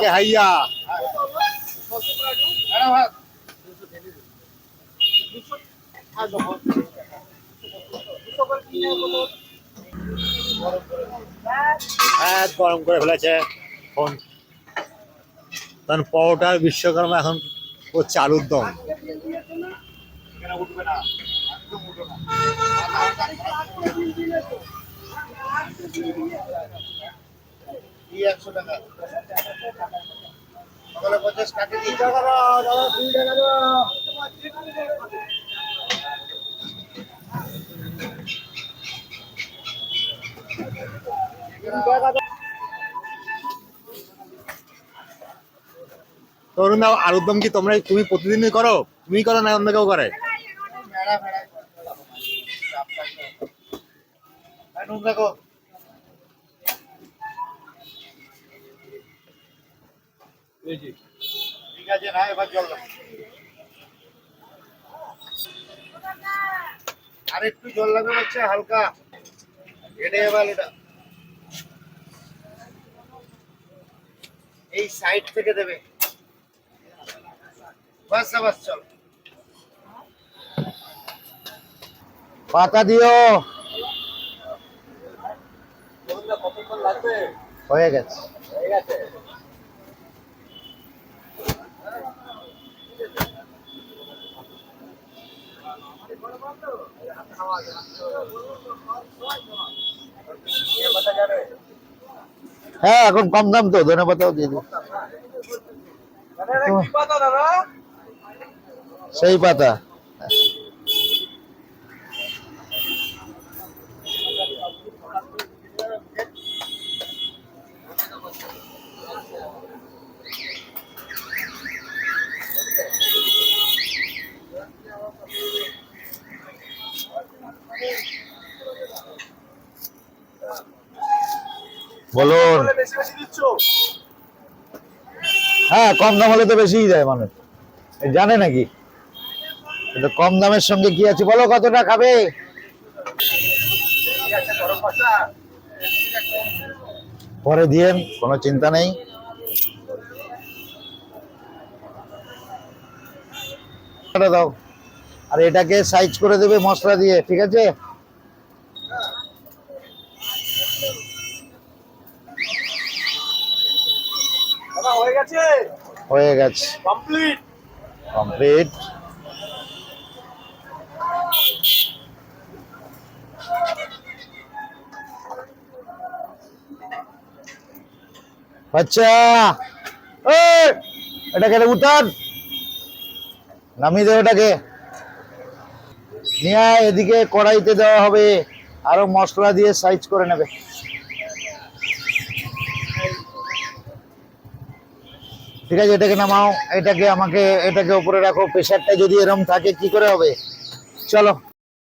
কে হাইয়া। গরম করে ফেলেছে ফোন। কারণ পরোটার বিশ্বকর্মা এখন হচ্ছে আলুর দম। একশো টাকা। সকালে পঞ্চাশ কাটে দিই তরুণ দা আলুর দম কি তোমরা তুমি প্রতিদিনই করো? তুমি করো না অন্য কেউ করে? আর নুন রাখো ঠিক আছে না এবার জল আর একটু জল লাগবে হচ্ছে হালকা। এটা এবার এটা। এই সাইড থেকে দেবে। বাস বাস চল। পাতা দিও। হয়ে গেছে। হ্যাঁ এখন কম দাম তো ধনে পাতাও দিয়ে দিই। সেই পাতা। বলুন। হ্যাঁ কম দাম হলে তো বেশিই দেয় মানুষ। জানে নাকি? কিন্তু কম দামের সঙ্গে কি আছে? বলো কতটা খাবে? পরে দিয়েন কোনো চিন্তা নেই। দাও। আর এটাকে সাইজ করে দেবে মশলা দিয়ে ঠিক আছে? হয়ে গেছে? হয়ে গেছে। কমপ্লিট কমপ্লিট আচ্ছা এটাকে উঠান। নামিয়ে দেবে এটাকে নিয়ে এদিকে কড়াইতে দেওয়া হবে। আরও মশলা দিয়ে সাইজ করে নেবে। ঠিক আছে, এটাকে নামাও, এটাকে আমাকে, এটাকে উপরে রাখো প্রেশারটা যদি এরকম থাকে, কি করে হবে? চলো।